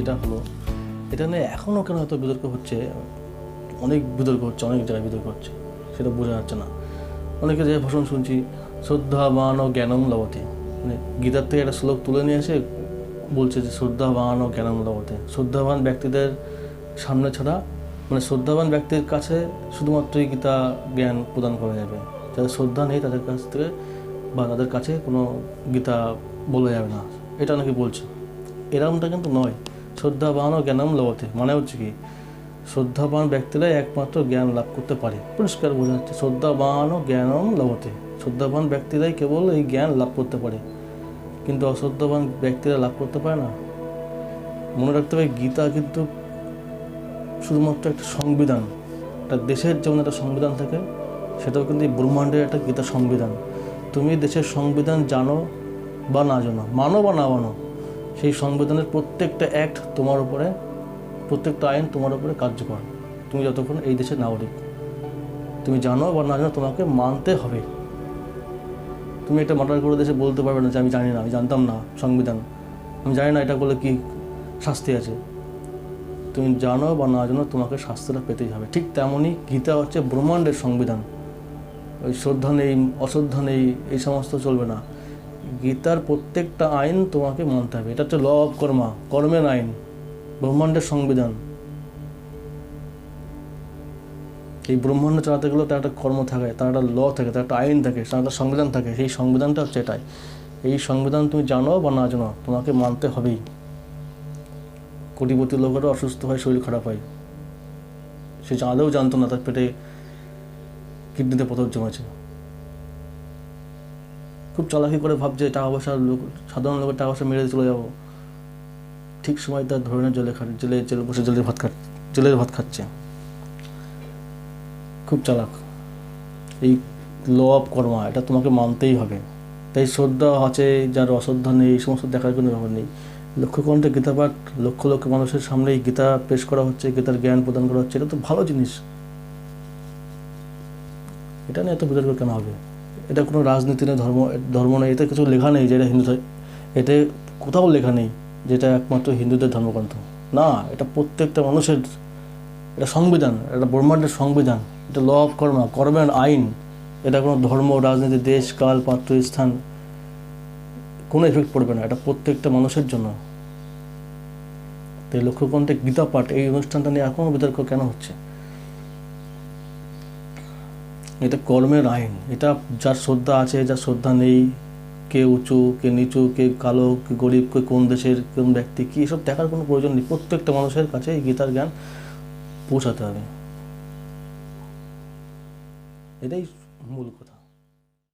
যেটা হলো, এটা নিয়ে এখনও কেন এত বিতর্ক হচ্ছে? অনেক বিতর্ক হচ্ছে, অনেক জায়গায় বিতর্ক হচ্ছে, সেটা বোঝা যাচ্ছে না। অনেকে যে ভাষণ শুনছি শ্রদ্ধাবান ও জ্ঞানম লবতে মানে গীতার থেকে একটা শ্লোক তুলে নিয়ে এসে বলছে যে শ্রদ্ধাবান ও জ্ঞানম লবতে শ্রদ্ধাবান ব্যক্তিদের সামনে ছাড়া মানে শ্রদ্ধাবান ব্যক্তির কাছে শুধুমাত্রই গীতা জ্ঞান প্রদান করা যাবে। যাদের শ্রদ্ধা নেই, তাদের কাছ থেকে বা তাদের কাছে কোনো গীতা বলা যাবে না। এটা নাকি বলছে? এরকমটা কিন্তু নয়। শ্রদ্ধাবান ও জ্ঞানম লবতে মানে হচ্ছে কি, শ্রদ্ধাবান ব্যক্তিরাই একমাত্র জ্ঞান লাভ করতে পারে। পরিষ্কার বোঝা যাচ্ছে, শ্রদ্ধাবান ও জ্ঞানম লবতে শ্রদ্ধাবান ব্যক্তিরাই কেবল এই জ্ঞান লাভ করতে পারে। কিন্তু অশ্রদ্ধাবান ব্যক্তিরা লাভ করতে পারে না। মনে রাখতে হবে, গীতা কিন্তু শুধুমাত্র একটা সংবিধান। একটা দেশের যেমন একটা সংবিধান থাকে, সেটাও কিন্তু এই ব্রহ্মাণ্ডের একটা গীতা সংবিধান। তুমি দেশের সংবিধান জানো বা না জানো, মানো বা না মানো সেই সংবিধানের প্রত্যেকটা অ্যাক্ট তোমার উপরে, প্রত্যেকটা আইন তোমার উপরে কার্যকর। তুমি যতক্ষণ এই দেশের নাগরিক। তুমি জানো বা না জানো তোমাকে মানতে হবে। তুমি এটা মার্ডার করে দেশে বলতে পারবে না যে আমি জানি না, আমি জানতাম না সংবিধান। আমি জানি না এটা করলে কি শাস্তি আছে। তুমি জানো বা না জানো তোমাকে শাস্তিটা পেতেই হবে। ঠিক তেমনই গীতা হচ্ছে ব্রহ্মাণ্ডের সংবিধান। ওই শ্রদ্ধা নেই, অশ্রদ্ধা নেই, এই সমস্ত চলবে না। গীতার প্রত্যেকটা আইন তোমাকে মানতে হবে। এটা হচ্ছে ল অফ কর্মা কর্মের আইন, ব্রহ্মাণ্ডের সংবিধান। এই ব্রহ্মাণ্ড চালাতে গেলেও তার একটা কর্ম থাকে, তার একটা ল থাকে, তার একটা আইন থাকে, তার একটা সংবিধান থাকে। সেই সংবিধানটা হচ্ছে এটাই। এই সংবিধান তুমি জানো বা না জানো, তোমাকে মানতে হবেই। কোটিপতি লোকেরও অসুস্থ হয়, শরীর খারাপ হয়। সে জানলেও জানতো না, তার পেটে কিডনিতে পাথর জমেছে খুব চালাকি করে ভাবছে, টাকা পয়সা লোক, সাধারণ লোকের টাকা পয়সা মেরে চলে যাব। ঠিক সময় তার ধরে না জেলে জেলে জেলে বসে জেলের ভাত খা জেলের ভাত খাচ্ছে। খুব চালাক। এই ল অফ কর্মা, এটা তোমাকে মানতেই হবে। তাই শ্রদ্ধা আছে, যার অশ্রদ্ধা নেই, এই সমস্ত দেখার কোনো ব্যাপার নেই। লক্ষ্যকণ্ঠে গীতা পাঠ, লক্ষ লক্ষ মানুষের সামনেই গীতা পেশ করা হচ্ছে, গীতার জ্ঞান প্রদান করা হচ্ছে, এটা তো ভালো জিনিস। এটা নিয়ে এত বিতর্ক কেন হবে? এটা কোনো রাজনীতি নেই ধর্ম ধর্ম নেই এটা কিছু লেখা নেই যেটা হিন্দু এতে কোথাও লেখা নেই যেটা একমাত্র হিন্দুদের ধর্মগ্রন্থ। না, এটা প্রত্যেকটা মানুষের এটা সংবিধান, এটা ব্রহ্মাণ্ডের সংবিধান, এটা ল অফ কর্মা কর্মের আইন, এটা কোনো ধর্ম, রাজনীতি, দেশ, কাল, পাত্র, স্থান, কোনো এফেক্ট পড়বে না, এটা প্রত্যেকটা মানুষের জন্য। তাই লক্ষ্যকণ্ঠে গীতা পাঠ এই অনুষ্ঠানটা নিয়ে এখনও বিতর্ক কেন হচ্ছে? এটা কর্মের আইন এটা যার শ্রদ্ধা আছে, যার শ্রদ্ধা নেই, কে উঁচু, কে নিচু, কে কালো, কে গরিব, কে কোন দেশের, কোন ব্যক্তি, কী এসব দেখার কোনো প্রয়োজন নেই। প্রত্যেকটা মানুষের কাছে এই গীতার জ্ঞান পৌঁছাতে হবে। এটাই মূল কথা।